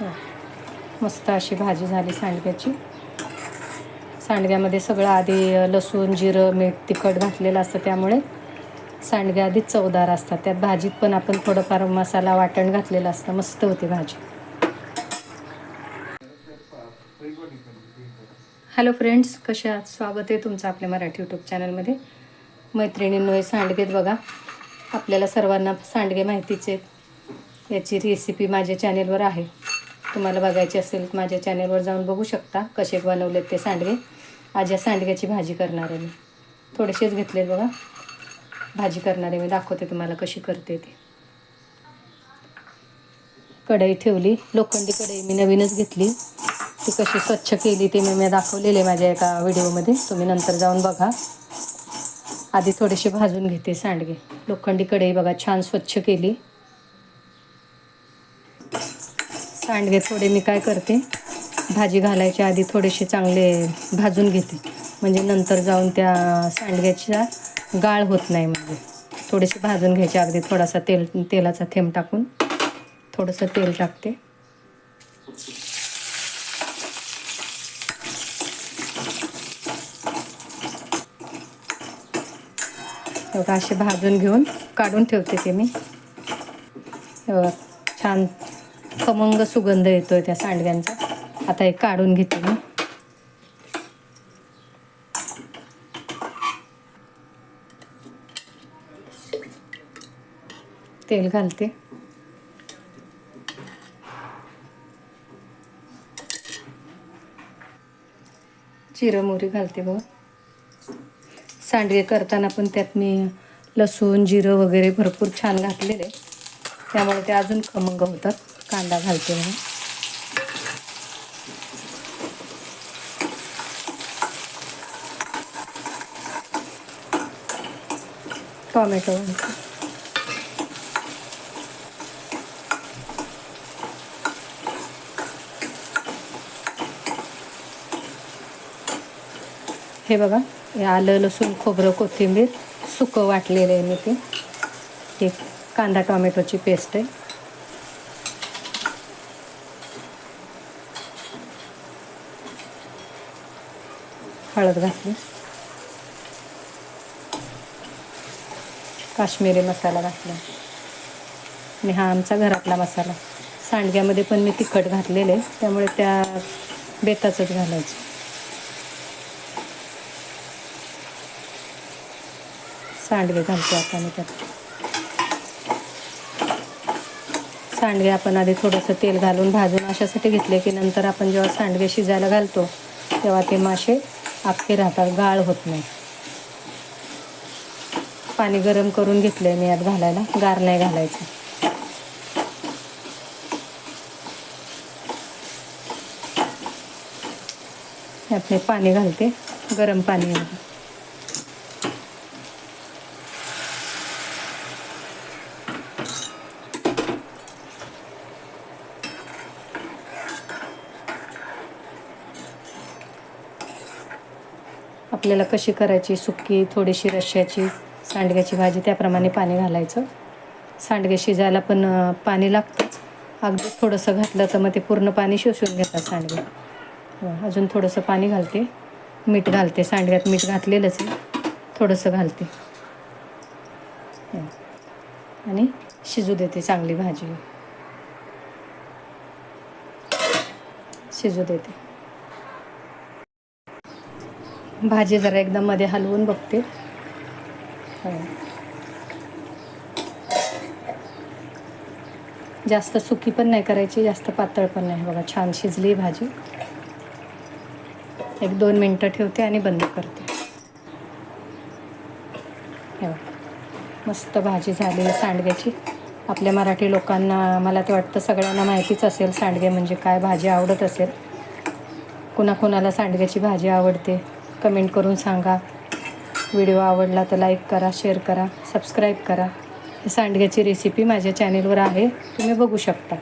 हो. मस्त अशी भाजी झाली सांडग्याची. सांडग्यामध्ये सगळं आधी लसूण जिरं मीठ तिखट घातलेलं असतं त्यामुळे सांडगे आधीच चवदार असतात. त्यात भाजीत पण आपण थोडंफार मसाला वाटण घातलेलं असतं. मस्त होती भाजी. हॅलो फ्रेंड्स कशा आहात? स्वागत आहे तुमचं आपल्या मराठी यूट्यूब चॅनलमध्ये. मैत्रिणींनो हे सांडगेत बघा. आपल्याला सर्वांना सांडगे माहितीच आहेत. याची रेसिपी माझ्या चॅनेलवर आहे. तुम्हाला बघायची असेल तर माझ्या चॅनेलवर जाऊन बघू शकता कसे बनवलेत ते सांडगे. आज या सांडग्याची भाजी करणार आहे मी. थोडेसेच घेतलेत बघा. भाजी करणार आहे मी. दाखवते तुम्हाला कशी करते ते. कढई ठेवली. लोखंडी कढई मी नवीनच घेतली. ती कशी स्वच्छ केली ते मी मी दाखवलेले माझ्या एका व्हिडिओमध्ये. तुम्ही नंतर जाऊन बघा. आधी थोडेसे भाजून घेते सांडगे. लोखंडी कढई बघा छान स्वच्छ केली. सांडगे थोडे मी काय करते भाजी घालायच्या आधी थोडेसे चांगले भाजून घेते. म्हणजे नंतर जाऊन त्या सांडग्याच्या गाळ होत नाही म्हणजे. थोडेसे भाजून घ्यायचे अगदी थोडासा तेल तेलाचा थेंब टाकून थोडंसं तेल टाकते. असे भाजून घेऊन काढून ठेवते ते मी. छान खमंग सुगंध येतोय त्या सांडग्यांचा आता हे काढून घेते मी. तेल घालते. जिरं मोहरी घालते बघ. सांडगे करताना पण त्यात मी लसूण जिरं वगैरे भरपूर छान घातलेले. त्यामुळे ते अजून खमंग होतात. कांदा घालते म्हणून टॉमॅटो घालते. हे बघा हे आलं लसूण खोबरं कोथिंबीर सुकं वाटलेलं आहे मी ते कांदा टोमॅटोची पेस्ट आहे. हळद घातली. काश्मीरी मसाला घातला. आणि हा आमचा घरातला मसाला. सांडग्यामध्ये पण मी तिखट घातलेले आहे, त्यामुळे त्या बेताचंच घालायचं. सांडगे घालतो आता मी त्यात. सांडगे आपण आधी थोडंसं तेल घालून भाजून अशासाठी घेतले की नंतर आपण जेव्हा सांडगे शिजायला घालतो तेव्हा ते मासे आपके राहतात गाळ होत नाही. पाणी गरम करून घेतलंय मी यात घालायला. गार नाही घालायचं. यात मी पाणी घालते. गरम पाणी आपल्याला कशी करायची? सुकी थोडीशी रश्श्याची सांडग्याची भाजी त्याप्रमाणे पाणी घालायचं. सांडगे शिजायला पण पाणी लागतंच. अगदी थोडंसं घातलं तर मग ते पूर्ण पाणी शोषून घेतात सांडगे. अजून थोडंसं पाणी घालते. मीठ घालते. सांडग्यात मीठ घातलेलंच आहे. थोडंसं घालते. आणि शिजू देते चांगली भाजी. शिजू देते. भाजी जरा एकदम मध्ये हलवून बघते. हो. जास्त सुकी पण नाही करायची जास्त पातळ पण नाही. बघा छान शिजली भाजी. एक दोन मिनटं ठेवते आणि बंद करते. हे मस्त भाजी झाली सांडग्याची. आपल्या मराठी लोकांना मला ते वाटतं सगळ्यांना माहितीच असेल सांडगे म्हणजे काय भाजी आवडत असेल. कुणाकुणाला सांडग्याची भाजी आवडते. कमेंट करून सांगा. व्हिडिओ आवडला तर लाईक करा शेअर करा सबस्क्राईब करा. सांडग्याची रेसिपी माझ्या चॅनेलवर आहे. तुम्ही बघू शकता.